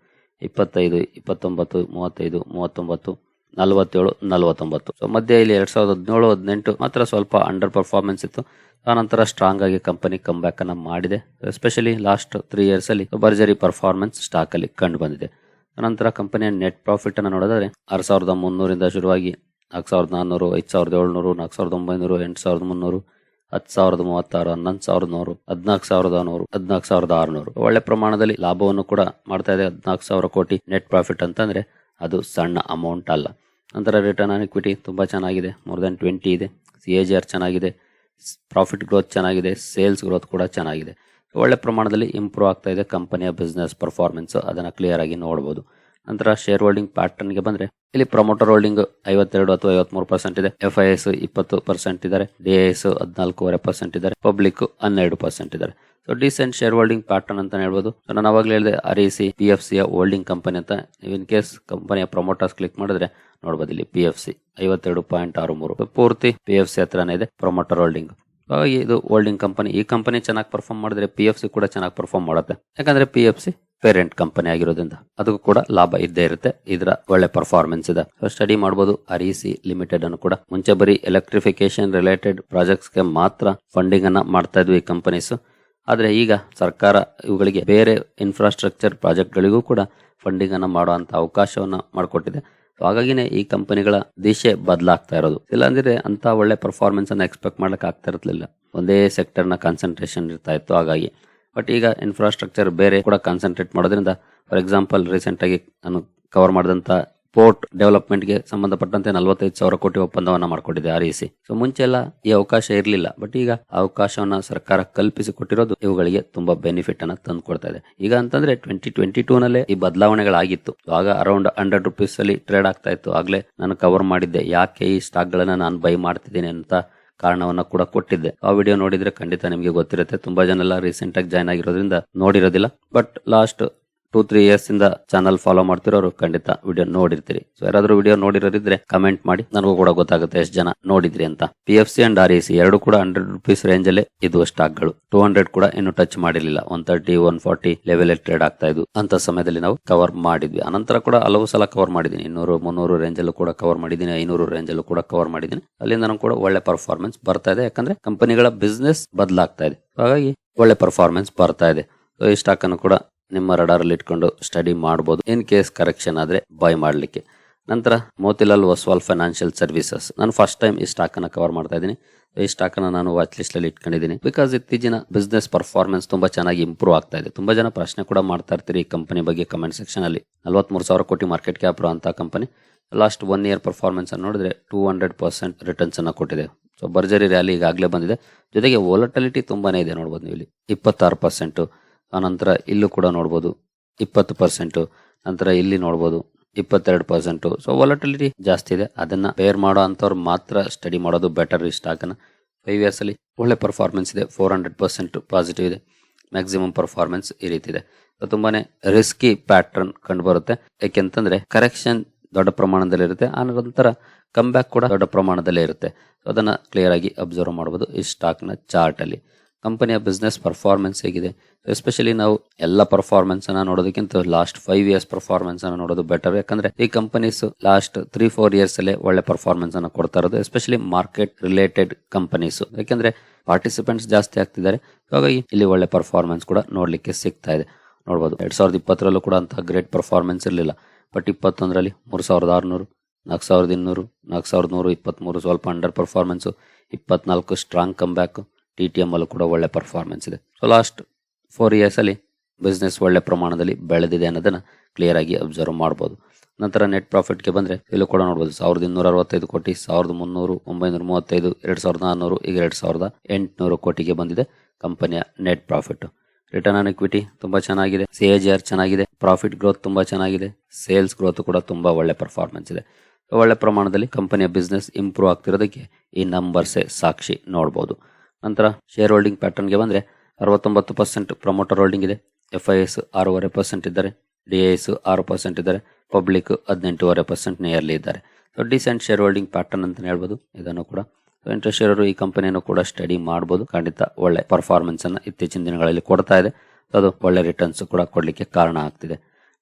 Speaker 1: ಇಪ್ಪತ್ತೈದು, ಇಪ್ಪತ್ತೊಂಬತ್ತು, ಮೂವತ್ತೈದು, ಮೂವತ್ತೊಂಬತ್ತು. ನಲವತ್ತೇಳು, ನಲವತ್ತೊಂಬತ್ತು. ಸೊ ಮಧ್ಯೆ ಇಲ್ಲಿ ಎರಡ್ ಸಾವಿರದ ಹದಿನೇಳು, ಹದಿನೆಂಟು ಮಾತ್ರ ಸ್ವಲ್ಪ ಅಂಡರ್ ಪರ್ಫಾರ್ಮೆನ್ಸ್ ಇತ್ತು. ಆನಂತರ ಸ್ಟ್ರಾಂಗ್ ಆಗಿ ಕಂಪನಿ ಕಮ್ ಬ್ಯಾಕ್ ಅನ್ನ ಮಾಡಿದೆ. ಎಸ್ಪೆಷಲಿ ಲಾಸ್ಟ್ ತ್ರೀ ಇಯರ್ಸ್ ಅಲ್ಲಿ ಭರ್ಜರಿ ಪರ್ಫಾರ್ಮೆನ್ಸ್ ಸ್ಟಾಕ್ ಅಲ್ಲಿ ಕಂಡು ಬಂದಿದೆ. ನಂತರ ಕಂಪನಿಯ ನೆಟ್ ಪ್ರಾಫಿಟ್ ಅನ್ನು ನೋಡಿದ್ರೆ ಆರು ಸಾವಿರದ ಮುನ್ನೂರಿಂದ ಶುರುವಾಗಿ ನಾಲ್ಕು ಸಾವಿರದ ನಾನ್ನೂರು ಐದು ಸಾವಿರದ ಏಳ್ನೂರು ನಾಲ್ಕು ಸಾವಿರದ ಒಂಬೈನೂರು, ಎಂಟು ಸಾವಿರದ ಮುನ್ನೂರು, ಹತ್ತು ಸಾವಿರದ ಮೂವತ್ತಾರು, ಹನ್ನೊಂದು ಸಾವಿರದ ನೂರು, ಹದಿನಾಲ್ಕು ಸಾವಿರದ ನೂರು ಹದಿನಾಲ್ಕು ಸಾವಿರದ ಆರುನೂರು. ಒಳ್ಳೆ ಪ್ರಮಾಣದಲ್ಲಿ ಲಾಭವನ್ನು ಕೂಡ ಮಾಡ್ತಾ ಇದೆ. ಹದಿನಾಲ್ಕು ಸಾವಿರ ಕೋಟಿ ನೆಟ್ ಪ್ರಾಫಿಟ್ ಅಂತಂದ್ರೆ ಅದು ಸಣ್ಣ ಅಮೌಂಟ್ ಅಲ್ಲ. ನಂತರ ರಿಟರ್ನ್ ಆನ್ ಇಕ್ವಿಟಿ ತುಂಬ ಚೆನ್ನಾಗಿದೆ. ಮೋರ್ ದೆನ್ ಟ್ವೆಂಟಿ ಇದೆ. ಸಿ ಎ ಜಿ ಆರ್ ಚೆನ್ನಾಗಿದೆ. ಪ್ರಾಫಿಟ್ ಗ್ರೋತ್ ಚೆನ್ನಾಗಿದೆ. ಸೇಲ್ಸ್ ಗ್ರೋತ್ ಕೂಡ ಚೆನ್ನಾಗಿದೆ. ಒಳ್ಳೆ ಪ್ರಮಾಣದಲ್ಲಿ ಇಂಪ್ರೂವ್ ಆಗ್ತಾ ಇದೆ ಕಂಪನಿಯ ಬಿಸ್ನೆಸ್ ಪರ್ಫಾರ್ಮೆನ್ಸ್ ಅದನ್ನು ಕ್ಲಿಯರ್ ಆಗಿ ನೋಡಬಹುದು ನಂತರ ಶೇರ್ ಹೋಲ್ಡಿಂಗ್ ಪ್ಯಾಟರ್ನ್ಗೆ ಬಂದ್ರೆ, ಇಲ್ಲಿ ಪ್ರಮೋಟರ್ ಹೋಲ್ಡಿಂಗ್ ಐವತ್ತೆರಡು ಅಥವಾ ಐವತ್ಮೂರು ಪರ್ಸೆಂಟ್ ಇದೆ. ಎಫ್ ಐ ಎಸ್ ಇಪ್ಪತ್ತು ಪರ್ಸೆಂಟ್ ಇದ್ದಾರೆ. ಡಿ ಎಸ್ ಹದಿನಾಲ್ಕೂವರೆ ಪರ್ಸೆಂಟ್ ಇದ್ದಾರೆ. ಪಬ್ಲಿಕ್ ಹನ್ನೆರಡು ಪರ್ಸೆಂಟ್ ಇದ್ದಾರೆ. So decent share holding pattern ಅಂತ ಹೇಳ್ಬೋದು. ಸೊ ನಾನು ಅವಾಗಲೇ ಹೇಳಿದೆ R E C P F C holding company ಅಂತ. ನೀವು ಇನ್ ಕೇಸ್ ಕಂಪನಿಯ ಪ್ರಮೋಟರ್ಸ್ ಕ್ಲಿಕ್ ಮಾಡಿದ್ರೆ, ನೋಡ್ಬೋದು ಇಲ್ಲಿ ಪಿ ಎಫ್ ಸಿ ಐವತ್ತೆರಡು ಪಾಯಿಂಟ್ ಆರು ಮೂರು. ಪೂರ್ತಿ ಪಿ ಎಫ್ ಸಿ ಹತ್ರನೇ ಇದೆ ಪ್ರಮೋಟರ್ ಹೋಲ್ಡಿಂಗ್ ಇದು ಹೋಲ್ಡಿಂಗ್ ಕಂಪನಿ ಈ ಕಂಪನಿ ಚೆನ್ನಾಗಿ ಪರ್ಫಾರ್ಮ್ ಮಾಡಿದ್ರೆ ಪಿ ಎಫ್ ಸಿ ಕೂಡ ಚೆನ್ನಾಗಿ ಪರ್ಫಾರ್ಮ್ ಮಾಡುತ್ತೆ. ಯಾಕಂದ್ರೆ P F C parent company ಆಗಿರೋದ್ರಿಂದ ಅದಕ್ಕೂ ಕೂಡ ಲಾಭ ಇದ್ದೇ ಇರುತ್ತೆ. ಇದರ ಒಳ್ಳೆ ಪರ್ಫಾರ್ಮೆನ್ಸ್ ಇದೆ. ಸ್ಟಡಿ ಮಾಡಬಹುದು ಆರ್ ಇ ಸಿ ಲಿಮಿಟೆಡ್ ಅನ್ನು ಕೂಡ. ಮುಂಚೆ ಬರೀ ಎಲೆಕ್ಟ್ರಿಫಿಕೇಶನ್ ರಿಲೇಟೆಡ್ ಪ್ರಾಜೆಕ್ಟ್ಸ್ಗೆ ಮಾತ್ರ ಫಂಡಿಂಗ್ ಅನ್ನ ಮಾಡ್ತಾ ಇದ್ವಿ ಈ ಕಂಪನೀಸ್ ಆದ್ರೆ ಈಗ ಸರ್ಕಾರ ಇವುಗಳಿಗೆ ಬೇರೆ ಇನ್ಫ್ರಾಸ್ಟ್ರಕ್ಚರ್ ಪ್ರಾಜೆಕ್ಟ್ಗಳಿಗೂ ಕೂಡ ಫಂಡಿಂಗ್ ಅನ್ನು ಮಾಡುವಂತ ಅವಕಾಶವನ್ನ ಮಾಡಿಕೊಟ್ಟಿದೆ. ಸೊ ಹಾಗಾಗಿನೇ ಈ ಕಂಪನಿಗಳ ದಿಶೆ ಬದಲಾಗ್ತಾ ಇರೋದು. ಇಲ್ಲಾಂದ್ರೆ ಅಂತ ಒಳ್ಳೆ ಪರ್ಫಾರ್ಮೆನ್ಸ್ ಅನ್ನು ಎಕ್ಸ್ಪೆಕ್ಟ್ ಮಾಡ್ಲಿಕ್ಕೆ ಆಗ್ತಾ ಇರ್ತಿಲ್ಲ ಒಂದೇ ಸೆಕ್ಟರ್ನ ಕಾನ್ಸಂಟ್ರೇಷನ್ ಇರ್ತಾ ಇತ್ತು, ಹಾಗಾಗಿ. ಬಟ್ ಈಗ ಇನ್ಫ್ರಾಸ್ಟ್ರಕ್ಚರ್ ಬೇರೆ ಕೂಡ ಕಾನ್ಸಂಟ್ರೇಟ್ ಮಾಡೋದ್ರಿಂದ ಫಾರ್ ಎಕ್ಸಾಂಪಲ್ ರೀಸೆಂಟ್ ಆಗಿ ನಾನು ಕವರ್ ಮಾಡಿದಂತ ಪೋರ್ಟ್ ಡೆವಲಪ್ಮೆಂಟ್ಗೆ ಸಂಬಂಧಪಟ್ಟಂತೆ ನಲವತ್ತೈದು ಸಾವಿರ ಕೋಟಿ ಒಪ್ಪಂದವನ್ನ ಮಾಡಿಕೊಟ್ಟಿದೆ ಆರ್ ಸಿ. ಸೊ ಮುಂಚೆ ಎಲ್ಲ ಈ ಅವಕಾಶ ಇರಲಿಲ್ಲ. ಬಟ್ ಈಗ ಅವಕಾಶವನ್ನ ಸರ್ಕಾರ ಕಲ್ಪಿಸಿ ಕೊಟ್ಟಿರೋದು ಇವುಗಳಿಗೆ ತುಂಬಾ ಬೆನಿಫಿಟ್ ಅನ್ನ ತಂದು ಕೊಡ್ತಾ ಇದೆ. ಈಗ ಅಂತಂದ್ರೆ ಟ್ವೆಂಟಿ ಟ್ವೆಂಟಿ ಟೂ ನಲ್ಲೇ ಈ ಬದಲಾವಣೆಗಳಾಗಿತ್ತು. ಆಗ ಅರೌಂಡ್ ಹಂಡ್ರೆಡ್ ರುಪೀಸ್ ಅಲ್ಲಿ ಟ್ರೇಡ್ ಆಗ್ತಾ ಇತ್ತು. ಆಗ್ಲೇ ನಾನು ಕವರ್ ಮಾಡಿದ್ದೆ. ಯಾಕೆ ಈ ಸ್ಟಾಕ್ ಗಳನ್ನ ನಾನು ಬೈ ಮಾಡ್ತಿದ್ದೀನಿ ಅಂತ ಕಾರಣವನ್ನ ಕೂಡ ಕೊಟ್ಟಿದ್ದೆ. ಆ ವಿಡಿಯೋ ನೋಡಿದ್ರೆ ಖಂಡಿತ ನಿಮಗೆ ಗೊತ್ತಿರುತ್ತೆ. ತುಂಬಾ ಜನ ಎಲ್ಲ ರೀಸೆಂಟ್ ಆಗಿ ಜಾಯ್ನ್ ಆಗಿರೋದ್ರಿಂದ ನೋಡಿರೋದಿಲ್ಲ. But last two three years ಇಂದ ಚಾನಲ್ ಫಾಲೋ ಮಾಡ್ತಿರೋರು ಖಂಡಿತ ವಿಡಿಯೋ ನೋಡಿರ್ತೀರಿ. ಸೊ ಯಾರಾದ್ರೂ ವಿಡಿಯೋ ನೋಡಿರೋರಿದ್ರೆ ಕಮೆಂಟ್ ಮಾಡಿ, ನನಗೂ ಕೂಡ ಗೊತ್ತಾಗುತ್ತೆ ಎಷ್ಟು ಜನ ನೋಡಿದ್ರಿ ಅಂತ. P F C and R E C ಎರಡು ಕೂಡ ಹಂಡ್ರೆಡ್ ರುಪೀಸ್ ರೇಂಜ್ ಅಲ್ಲೇ ಇದು ಸ್ಟಾಕ್ಗಳು ಟೂ ಹಂಡ್ರೆಡ್ ಕೂಡ ಇನ್ನು ಟಚ್ ಮಾಡಿರಲಿಲ್ಲ. One thirty one forty level trade ಆಗ್ತಾ ಇದ್ದು ಅಂತ ಸಮಯದಲ್ಲಿ ನಾವು ಕವರ್ ಮಾಡಿದ್ವಿ. ಅನಂತರ ಕೂಡ ಹಲವು ಸಲ ಕವರ್ ಮಾಡಿದ್ದೀನಿ. ಇನ್ನೂರು, ಮುನ್ನೂರು ರೇಂಜ್ ಅಲ್ಲೂ ಕೂಡ ಕವರ್ ಮಾಡಿದ್ದೀನಿ. ಐನೂರು ರೇಂಜ್ ಅಲ್ಲೂ ಕೂಡ ಕವರ್ ಮಾಡಿದ್ದೀನಿ. ಅಲ್ಲಿಂದ ಕೂಡ ಒಳ್ಳೆ ಪರ್ಫಾರ್ಮೆನ್ಸ್ ಬರ್ತಾ ಇದೆ. ಯಾಕಂದ್ರೆ ಕಂಪನಿಗಳ ಬಿಸ್ನೆಸ್ ಬದಲಾಗ್ತಾ ಇದೆ. ಹಾಗಾಗಿ ಒಳ್ಳೆ ಪರ್ಫಾರ್ಮೆನ್ಸ್ ಬರ್ತಾ ಇದೆ. ಈ ಸ್ಟಾಕ್ ಅನ್ನು ಕೂಡ ನಿಮ್ಮ ರಡಾರಲ್ಲಿ ಇಟ್ಕೊಂಡು ಸ್ಟಡಿ ಮಾಡಬಹುದು ಇನ್ ಕೇಸ್ ಕರೆಕ್ಷನ್ ಆದ್ರೆ ಬೈ ಮಾಡಲಿಕ್ಕೆ. ನಂತರ ಮೋತಿಲಾಲ್ ಒಸ್ವಾಲ್ ಫೈನಾನ್ಷಿಯಲ್ ಸರ್ವಿಸಸ್. ನಾನು ಫಸ್ಟ್ ಟೈಮ್ ಈ ಸ್ಟಾಕ್ ಅನ್ನ ಕವರ್ ಮಾಡ್ತಾ ಇದ್ದೀನಿ. ಈ ಸ್ಟಾಕ್ ಅನ್ನ ನಾನು ವಾಚ್ ಲಿಸ್ಟ್ ಅಲ್ಲಿ ಇಟ್ಕೊಂಡಿದ್ದೀನಿ. ಬಿಕಾಸ್ ಇತ್ತೀಚಿನ ಬಿಸ್ನೆಸ್ ಪರ್ಫಾರ್ಮೆನ್ಸ್ ತುಂಬಾ ಚೆನ್ನಾಗಿ ಇಂಪ್ರೂವ್ ಆಗ್ತಾ ಇದೆ. ತುಂಬಾ ಜನ ಪ್ರಶ್ನೆ ಕೂಡ ಮಾಡ್ತಾ ಇರ್ತೀರಿ ಈ ಕಂಪನಿ ಬಗ್ಗೆ ಕಮೆಂಟ್ ಸೆಕ್ಷನ್ ಅಲ್ಲಿ. ನಲ್ವತ್ಮೂರು ಸಾವಿರ ಕೋಟಿ ಮಾರ್ಕೆಟ್ ಕ್ಯಾಪ್ ಅಂತ company last one year performance ಅನ್ನು ನೋಡಿದ್ರೆ ಟೂ ಹಂಡ್ರೆಡ್ ಪರ್ಸೆಂಟ್ ರಿಟರ್ನ್ಸ್ ಅನ್ನು ಕೊಟ್ಟಿದೆ. ಸೊ ಭರ್ಜರಿ ರ್ಯಾಲಿ ಈಗಾಗಲೇ ಬಂದಿದೆ. ಜೊತೆಗೆ ವೋಲಟಲಿಟಿ ತುಂಬಾನೇ ಇದೆ ನೋಡ್ಬೋದು ನೀವು ಇಲ್ಲಿ ಇಪ್ಪತ್ತಾರು ಪರ್ಸೆಂಟ್ ಆನಂತರ ಇಲ್ಲೂ ಕೂಡ ನೋಡ್ಬೋದು. ಇಪ್ಪತ್ತು ಪರ್ಸೆಂಟು ನಂತರ ಇಲ್ಲಿ ನೋಡ್ಬೋದು. ಇಪ್ಪತ್ತೆರಡು ಪರ್ಸೆಂಟು ಸೊ ವಾಲಟಿಲಿಟಿ ಜಾಸ್ತಿ ಇದೆ. ಅದನ್ನ ಬೇರ್ ಮಾಡೋ ಅಂಥವ್ರು ಮಾತ್ರ ಸ್ಟಡಿ ಮಾಡೋದು ಬೆಟರ್ ಈ ಸ್ಟಾಕ್ ಅನ್ನ. ಫೈವ್ ಇಯರ್ಸಲ್ಲಿ ಒಳ್ಳೆ ಪರ್ಫಾರ್ಮೆನ್ಸ್ ಇದೆ. ಫೋರ್ ಹಂಡ್ರೆಡ್ ಪರ್ಸೆಂಟ್ ಪಾಸಿಟಿವ್ ಇದೆ. ಮ್ಯಾಕ್ಸಿಮಮ್ ಪರ್ಫಾರ್ಮೆನ್ಸ್ ಈ ರೀತಿ ಇದೆ. ಸೊ ತುಂಬಾನೇ ರಿಸ್ಕಿ ಪ್ಯಾಟರ್ನ್ ಕಂಡು ಬರುತ್ತೆ ಯಾಕೆಂತಂದ್ರೆ ಕರೆಕ್ಷನ್ ದೊಡ್ಡ ಪ್ರಮಾಣದಲ್ಲಿ ಇರುತ್ತೆ. ಆ ನಂತರ ಕಮ್ ಬ್ಯಾಕ್ ಕೂಡ ದೊಡ್ಡ ಪ್ರಮಾಣದಲ್ಲೇ ಇರುತ್ತೆ. ಸೊ ಅದನ್ನ ಕ್ಲಿಯರ್ ಆಗಿ ಅಬ್ಸರ್ವ್ ಮಾಡಬಹುದು ಈ ಸ್ಟಾಕ್ನ ಚಾರ್ಟಲ್ಲಿ ಕಂಪನಿಯ ಬಿಸ್ನೆಸ್ ಪರ್ಫಾರ್ಮೆನ್ಸ್ ಹೇಗಿದೆ. ಎಸ್ಪೆಷಲಿ ನಾವು ಎಲ್ಲ ಪರ್ಫಾರ್ಮೆನ್ಸ್ ಅನ್ನ ನೋಡೋದಕ್ಕಿಂತ ಲಾಸ್ಟ್ ಫೈವ್ ಇಯರ್ಸ್ ಪರ್ಫಾರ್ಮೆನ್ಸ್ ಅನ್ನ ನೋಡೋದು ಬೆಟರ್ ಯಾಕಂದ್ರೆ ಈ companies last three four years ಅಲ್ಲಿ ಒಳ್ಳೆ ಪರ್ಫಾರ್ಮೆನ್ಸ್ ಅನ್ನ ಕೊಡ್ತಾ ಇರೋದು ಎಸ್ಪೆಷಲಿ ಮಾರ್ಕೆಟ್ ರಿಲೇಟೆಡ್ ಕಂಪನೀಸ್ ಯಾಕಂದ್ರೆ ಪಾರ್ಟಿಸಿಪೆಂಟ್ಸ್ ಜಾಸ್ತಿ ಆಗ್ತಿದ್ದಾರೆ. ಹಾಗಾಗಿ ಇಲ್ಲಿ ಒಳ್ಳೆ ಪರ್ಫಾರ್ಮೆನ್ಸ್ ಕೂಡ ನೋಡ್ಲಿಕ್ಕೆ ಸಿಗ್ತಾ ಇದೆ. ನೋಡಬಹುದು ಎರಡ್ ಸಾವಿರದ ಇಪ್ಪತ್ತರಲ್ಲೂ ಕೂಡ ಅಂತ ಗ್ರೇಟ್ ಪರ್ಫಾರ್ಮೆನ್ಸ್ ಇರಲಿಲ್ಲ. ಬಟ್ ಇಪ್ಪತ್ತೊಂದರಲ್ಲಿ ಮೂರು ಸಾವಿರದ ಆರುನೂರು, ನಾಲ್ಕು ಸಾವಿರದ ಇನ್ನೂರು, ನಾಲ್ಕು ಸಾವಿರದ ನೂರು, ಇಪ್ಪತ್ಮೂರು, ಸ್ವಲ್ಪ ಅಂಡರ್ ಪರ್ಫಾರ್ಮೆನ್ಸು ಇಪ್ಪತ್ನಾಲ್ಕು strong come back T T M ಅಲ್ಲೂ ಕೂಡ ಒಳ್ಳೆ ಪರ್ಫಾರ್ಮೆನ್ಸ್ ಇದೆ. ಸೊ ಲಾಸ್ಟ್ ಫೋರ್ ಇಯರ್ಸ್ ಅಲ್ಲಿ ಬಿಸ್ನೆಸ್ ಒಳ್ಳೆ ಪ್ರಮಾಣದಲ್ಲಿ ಬೆಳೆದಿದೆ ಅನ್ನೋದನ್ನ ಕ್ಲಿಯರ್ ಆಗಿ ಅಬ್ಸರ್ವ್ ಮಾಡಬಹುದು ನಂತರ ನೆಟ್ ಪ್ರಾಫಿಟ್ಗೆ ಬಂದರೆ ಇಲ್ಲೂ ಕೂಡ ನೋಡ್ಬೋದು. ಸಾವಿರದ ಇನ್ನೂರ ಅರವತ್ತೈದು ಕೋಟಿ, ಸಾವಿರದ ಮುನ್ನೂರು, ಒಂಬೈನೂರ ಮೂವತ್ತೈದು, ಎರಡು ಸಾವಿರದ ನಾನ್ನೂರು ಈಗ ಎರಡು ಸಾವಿರದ ಎಂಟುನೂರು ಕೋಟಿಗೆ ಬಂದಿದೆ ಕಂಪನಿಯ net profit return on equity ತುಂಬಾ ಚೆನ್ನಾಗಿದೆ. ಸಿ ಆರ್ ಚೆನ್ನಾಗಿದೆ. ಪ್ರಾಫಿಟ್ ಗ್ರೋತ್ ತುಂಬಾ ಚೆನ್ನಾಗಿದೆ. ಸೇಲ್ಸ್ ಗ್ರೋತ್ ಕೂಡ ತುಂಬಾ ಒಳ್ಳೆ ಪರ್ಫಾರ್ಮೆನ್ಸ್ ಇದೆ. ಒಳ್ಳೆ ಪ್ರಮಾಣದಲ್ಲಿ ಕಂಪನಿಯ ಬಿಸ್ನೆಸ್ ಇಂಪ್ರೂವ್ ಆಗ್ತಿರೋದಕ್ಕೆ ಈ ನಂಬರ್ಸೇ ಸಾಕ್ಷಿ ನೋಡಬಹುದು ನಂತರ ಶೇರ್ ಹೋಲ್ಡಿಂಗ್ ಪ್ಯಾಟರ್ನ್ಗೆ ಬಂದರೆ ಅರವತ್ತೊಂಬತ್ತು ಪರ್ಸೆಂಟ್ ಪ್ರಮೋಟರ್ ಹೋಲ್ಡಿಂಗ್ ಇದೆ. ಎಫ್ ಐ ಎಸ್ ಆರೂವರೆ ಪರ್ಸೆಂಟ್ ಇದ್ದಾರೆ. ಡಿ ಎಸ್ ಆರು ಪರ್ಸೆಂಟ್ ಇದ್ದಾರೆ. ಪಬ್ಲಿಕ್ ಹದಿನೆಂಟೂವರೆ ಪರ್ಸೆಂಟ್ ನಿಯರ್ಲಿ ಇದ್ದಾರೆ. So decent share holding pattern ಅಂತ ಹೇಳ್ಬೋದು. ಇದನ್ನು ಕೂಡ. ಇಂಟ್ರೆಸ್ಟ್ ಇರೋರು ಈ ಕಂಪನಿಯನ್ನು ಕೂಡ ಸ್ಟಡಿ ಮಾಡ್ಬೋದು. ಖಂಡಿತ ಒಳ್ಳೆ ಪರ್ಫಾರ್ಮೆನ್ಸ್ ಅನ್ನು ಇತ್ತೀಚಿನ ದಿನಗಳಲ್ಲಿ ಕೊಡ್ತಾ ಇದೆ. ಅದು ಒಳ್ಳೆ ರಿಟರ್ನ್ಸ್ ಕೂಡ ಕೊಡಲಿಕ್ಕೆ ಕಾರಣ ಆಗ್ತಿದೆ.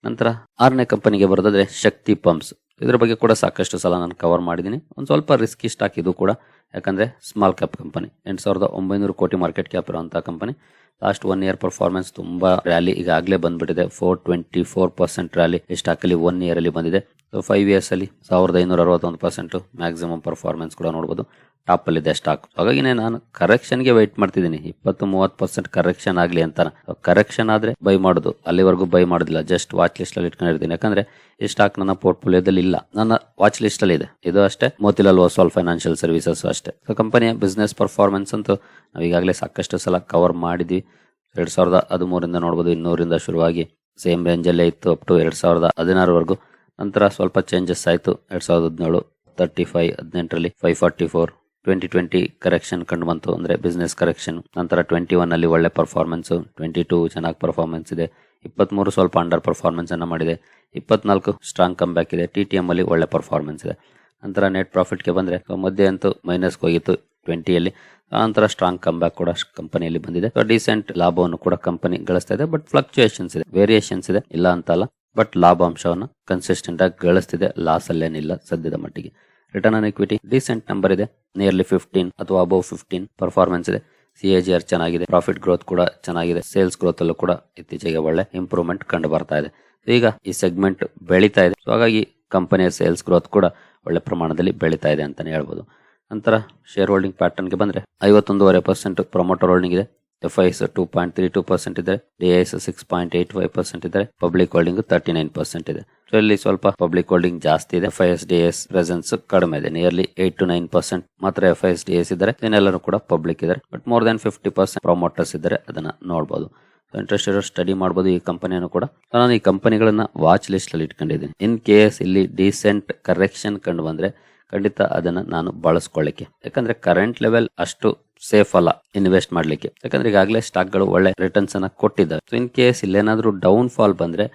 Speaker 1: ನಂತರ ಆರನೇ ಕಂಪನಿಗೆ ಬರೋದಾದ್ರೆ ಶಕ್ತಿ ಪಂಪ್ಸ್ ಇದ್ರ ಬಗ್ಗೆ ಕೂಡ ಸಾಕಷ್ಟು ಸಲ ನಾನು ಕವರ್ ಮಾಡಿದ್ದೀನಿ. ಒಂದು ಸ್ವಲ್ಪ ರಿಸ್ಕಿ ಸ್ಟಾಕ್ ಇದು ಕೂಡ, ಯಾಕಂದರೆ ಸ್ಮಾಲ್ ಕ್ಯಾಪ್ ಕಂಪನಿ ಎಂಟು ಸಾವಿರದ ಒಂಬೈನೂರು ಕೋಟಿ ಮಾರ್ಕೆಟ್ ಕ್ಯಾಪ್ ಇರುವಂಥ company last one year performance ತುಂಬಾ ರ್ಯಾಲಿ ಈಗಾಗಲೇ ಬಂದ್ಬಿಟ್ಟಿದೆ. Four twenty four percent rally ಈ ಸ್ಟಾಕ್ ಅಲ್ಲಿ ಒನ್ ಇಯರ್ ಅಲ್ಲಿ ಬಂದಿದೆ. ಸೊ ಫೈವ್ ಇಯರ್ಸಲ್ಲಿ ಸಾವಿರದ ಐನೂರ ಅರವತ್ತೊಂದು ಪರ್ಸೆಂಟ್ ಮ್ಯಾಕ್ಸಿಮಮ್ ಪರ್ಫಾರ್ಮೆನ್ಸ್ ಕೂಡ ನೋಡ್ಬೋದು. ಟಾಪಲ್ಲಿದೆ ಸ್ಟಾಕ್ ಹಾಗಾಗಿ ನಾನು ಕರೆಕ್ಷನ್ಗೆ ವೈಟ್ ಮಾಡ್ತಿದ್ದೀನಿ. ಇಪ್ಪತ್ತು, ಮೂವತ್ತು ಪರ್ಸೆಂಟ್ ಕರೆಕ್ಷನ್ ಆಗಲಿ ಅಂತ ಕರೆಕ್ಷನ್ ಆದರೆ ಬೈ ಮಾಡೋದು. ಅಲ್ಲಿವರೆಗೂ ಬೈ ಮಾಡೋದಿಲ್ಲ. ಜಸ್ಟ್ ವಾಚ್ ಲಿಸ್ಟಲ್ಲಿ ಇಟ್ಕೊಂಡಿರ್ತೀನಿ. ಯಾಕಂದರೆ ಈ ಸ್ಟಾಕ್ ನನ್ನ ಪೋರ್ಟ್ಫೋಲಿಯೋದಲ್ಲಿ ಇಲ್ಲ. ನನ್ನ ವಾಚ್ ಲಿಸ್ಟಲ್ಲಿ ಇದೆ. ಇದು ಅಷ್ಟೇ. ಮೋತಿಲಾಲ್ ಒಸ್ವಾಲ್ ಫೈನಾನ್ಷಿಯಲ್ ಸರ್ವಿಸಸ್ ಅಷ್ಟೇ. ಸೊ ಕಂಪನಿಯ ಬಿಸ್ನೆಸ್ ಪರ್ಫಾರ್ಮೆನ್ಸ್ ಅಂತೂ ನಾವು ಈಗಾಗಲೇ ಸಾಕಷ್ಟು ಸಲ ಕವರ್ ಮಾಡಿದ್ವಿ. ಎರಡು ಸಾವಿರದ ಹದಿಮೂರಿಂದ ನೋಡ್ಬೋದು. ಇನ್ನೂರಿಂದ ಶುರುವಾಗಿ ಸೇಮ್ ರೇಂಜಲ್ಲೇ ಇತ್ತು. ಅಪ್ ಟು ಎರಡು ಸಾವಿರದ ಹದಿನಾರವರೆಗೂ ನಂತರ ಸ್ವಲ್ಪ ಚೇಂಜಸ್ ಆಯಿತು. ಎರಡು ಸಾವಿರದ ಹದಿನೇಳು ತರ್ಟಿ ಫೈವ್ ಹದಿನೆಂಟರಲ್ಲಿ five forty four twenty twenty correction ಕಂಡು ಬಂತು. ಅಂದರೆ ಬಿಸ್ನೆಸ್ ಕರೆಕ್ಷನ್ ನಂತರ ಟ್ವೆಂಟಿ ಒನ್ನಲ್ಲಿ ಒಳ್ಳೆ ಪರ್ಫಾರ್ಮೆನ್ಸು ಟ್ವೆಂಟಿ ಟೂ ಚೆನ್ನಾಗಿ ಪರ್ಫಾರ್ಮೆನ್ಸ್ ಇದೆ. ಇಪ್ಪತ್ಮೂರು ಸ್ವಲ್ಪ ಅಂಡರ್ ಪರ್ಫಾರ್ಮೆನ್ಸ್ ಅನ್ನು ಮಾಡಿದೆ. ಇಪ್ಪತ್ನಾಲ್ಕು ಸ್ಟ್ರಾಂಗ್ ಕಮ್ ಬ್ಯಾಕ್ ಇದೆ ಟಿ ಟಿ ಎಮ್ಮಲ್ಲಿ ಒಳ್ಳೆ ಪರ್ಫಾರ್ಮೆನ್ಸ್ ಇದೆ. ನಂತರ ನೆಟ್ ಪ್ರಾಫಿಟ್ಗೆ ಬಂದರೆ ಮಧ್ಯೆ ಅಂತೂ ಮೈನಸ್ಗೆ ಹೋಗಿತ್ತು ಟ್ವೆಂಟಿಯಲ್ಲಿ ನಂತರ ಸ್ಟ್ರಾಂಗ್ ಕಮ್ ಬ್ಯಾಕ್ ಕೂಡ ಕಂಪನಿಯಲ್ಲಿ ಬಂದಿದೆ. ಡಿಸೆಂಟ್ ಲಾಭವನ್ನು ಕೂಡ ಕಂಪನಿ ಗಳಿಸ್ತಾ ಇದೆ. ಬಟ್ ಫ್ಲಕ್ಚುಯೇಷನ್ಸ್ ಇದೆ. ವೇರಿಯೇಷನ್ಸ್ ಇದೆ. ಇಲ್ಲ ಅಂತಲ್ಲ. ಬಟ್ ಲಾಭಾಂಶವನ್ನು ಕನ್ಸಿಸ್ಟೆಂಟ್ ಆಗಿ ಗಳಿಸ್ತಿದೆ. ಲಾಸ್ ಅಲ್ಲೇನಿಲ್ಲ ಸದ್ಯದ ಮಟ್ಟಿಗೆ. Return on equity recent number ಇದೆ. ನಿಯರ್ಲಿ ಫಿಫ್ಟೀನ್ ಅಥವಾ ಅಬೌವ್ ಫಿಫ್ಟೀನ್ ಪರ್ಫಾರ್ಮೆನ್ಸ್ ಇದೆ. ಸಿ ಜಿ ಆರ್ ಚೆನ್ನಾಗಿದೆ. ಪ್ರಾಫಿಟ್ ಗ್ರೋತ್ ಕೂಡ ಚೆನ್ನಾಗಿದೆ. ಸೇಲ್ಸ್ ಗ್ರೋತ್ ಅಲ್ಲೂ ಕೂಡ ಇತ್ತೀಚೆಗೆ ಒಳ್ಳೆ ಇಂಪ್ರೂವ್ಮೆಂಟ್ ಕಂಡು ಬರ್ತಾ ಇದೆ. ಈಗ ಈ ಸೆಗ್ಮೆಂಟ್ ಬೆಳೀತಾ ಇದೆ. ಸೊ ಹಾಗಾಗಿ ಕಂಪನಿಯ ಸೇಲ್ಸ್ ಗ್ರೋತ್ ಕೂಡ ಒಳ್ಳೆ ಪ್ರಮಾಣದಲ್ಲಿ ಬೆಳೀತಾ ಇದೆ ಅಂತಾನೆ ಹೇಳ್ಬೋದು. ನಂತರ ಶೇರ್ ಹೋಲ್ಡಿಂಗ್ ಪ್ಯಾಟರ್ನ್ಗೆ ಬಂದ್ರೆ ಐವತ್ತೊಂದೂವರೆ ಪರ್ಸೆಂಟ್ ಪ್ರೊಮೋಟರ್ ಹೋಲ್ಡಿಂಗ್ ಇದೆ. F Is two point three two percent ಇದೆ D Is six point eight five percent ಇದೆ public holding thirty nine percent ಇದೆ. ಸೊ ಇಲ್ಲಿ ಸ್ವಲ್ಪ ಪಬ್ಲಿಕ್ ಹೋಲ್ಡಿಂಗ್ ಜಾಸ್ತಿ ಇದೆ. F I S D S presence ಕಡಿಮೆ ಇದೆ nearly eight to nine percent ಮಾತ್ರ F I S D S ಇದ್ದಾರೆ. ಇನ್ನೆಲ್ಲರೂ ಕೂಡ ಪಬ್ಲಿಕ್ ಇದ್ದಾರೆ. But more than fifty percent promoters ಇದ್ದಾರೆ, ಅದನ್ನ ನೋಡಬಹುದು ಇಂಟ್ರೆಸ್ಟ್ ಇರೋ ಸ್ಟಡಿ ಮಾಡಬಹುದು ಈ ಕಂಪನಿಯನ್ನು ಕೂಡ. ನಾನು ಈ ಕಂಪನಿಗಳನ್ನ ವಾಚ್ ಲಿಸ್ಟ್ ಅಲ್ಲಿ ಇಟ್ಕೊಂಡಿದ್ದೀನಿ. ಇನ್ ಕೇಸ್ ಇಲ್ಲಿ ಡಿಸೆಂಟ್ ಕರೆಕ್ಷನ್ ಕಂಡು ಬಂದ್ರೆ ಖಂಡಿತ ಅದನ್ನ ನಾನು ಬಳಸ್ಕೊಳ್ಳಿಕ್ಕೆ. ಯಾಕಂದ್ರೆ ಕರೆಂಟ್ ಲೆವೆಲ್ ಅಷ್ಟು ಸೇಫ್ ಅಲ್ಲ ಇನ್ವೆಸ್ಟ್ ಮಾಡ್ಲಿಕ್ಕೆ. ಯಾಕಂದ್ರೆ ಈಗಾಗಲೇ ಸ್ಟಾಕ್ಗಳು ಒಳ್ಳೆ ರಿಟರ್ನ್ಸ್ ಅನ್ನ ಕೊಟ್ಟಿದ್ದಾರೆ ಸೊ ಇನ್ ಕೇಸ್ ಇಲ್ಲೇನಾದ್ರೂ ಡೌನ್ ಫಾಲ್ ಬಂದ್ರೆ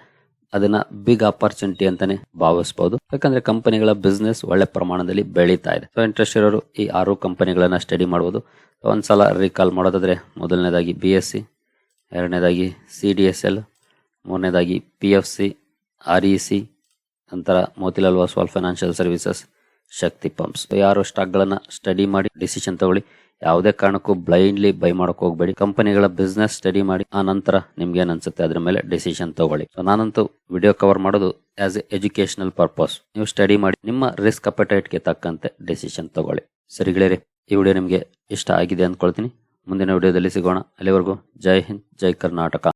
Speaker 1: ಅದನ್ನ ಬಿಗ್ ಅಪರ್ಚುನಿಟಿ ಅಂತಾನೆ ಭಾವಿಸಬಹುದು ಯಾಕಂದ್ರೆ ಕಂಪನಿಗಳ ಬಿಸ್ನೆಸ್ ಒಳ್ಳೆ ಪ್ರಮಾಣದಲ್ಲಿ ಬೆಳೀತಾ ಇದೆ. ಸೊ ಇಂಟ್ರೆಸ್ಟ್ ಇರೋರು ಈ ಆರು ಕಂಪನಿಗಳನ್ನ ಸ್ಟಡಿ ಮಾಡಬಹುದು ಒಂದ್ಸಲ ರೀಕಾಲ್ ಮಾಡೋದಾದ್ರೆ ಮೊದಲನೇದಾಗಿ ಬಿ ಎಸ್ ಸಿ ಎರಡನೇದಾಗಿ ಸಿ ಡಿ ಎಸ್ ಎಲ್ ಮೂರನೇದಾಗಿ P F C R E C ನಂತರ Motilal Oswal financial services Shakti pumps. ಯಾರು ಸ್ಟಾಕ್ಗಳನ್ನ ಸ್ಟಡಿ ಮಾಡಿ ಡಿಸಿಷನ್ ತಗೊಳ್ಳಿ. ಯಾವುದೇ ಕಾರಣಕ್ಕೂ ಬ್ಲೈಂಡ್ಲಿ ಬೈ ಮಾಡಕ್ ಹೋಗ್ಬೇಡಿ. ಕಂಪನಿಗಳ ಬಿಸ್ನೆಸ್ ಸ್ಟಡಿ ಮಾಡಿ, ಆ ನಂತರ ನಿಮ್ಗೆ ಏನ್ ಅನ್ಸುತ್ತೆ ಅದ್ರ ಮೇಲೆ ಡಿಸಿಷನ್ ತಗೊಳ್ಳಿ. ನಾನಂತೂ ವಿಡಿಯೋ ಕವರ್ ಮಾಡೋದು ಆಸ್ ಎ ಎಜುಕೇಶನಲ್ ಪರ್ಪಸ್ ನೀವು ಸ್ಟಡಿ ಮಾಡಿ, ನಿಮ್ಮ ರಿಸ್ಕ್ ಅಪಟೈಟ್ಗೆ ತಕ್ಕಂತೆ ಡಿಸಿಷನ್ ತಗೊಳ್ಳಿ. ಸರಿಗಳೇ ಈ ವಿಡಿಯೋ ನಿಮಗೆ ಇಷ್ಟ ಆಗಿದೆ ಅಂದ್ಕೊಳ್ತೀನಿ. ಮುಂದಿನ ವಿಡಿಯೋದಲ್ಲಿ ಸಿಗೋಣ. ಅಲ್ಲಿವರೆಗೂ ಜೈ ಹಿಂದ್, ಜೈ ಕರ್ನಾಟಕ.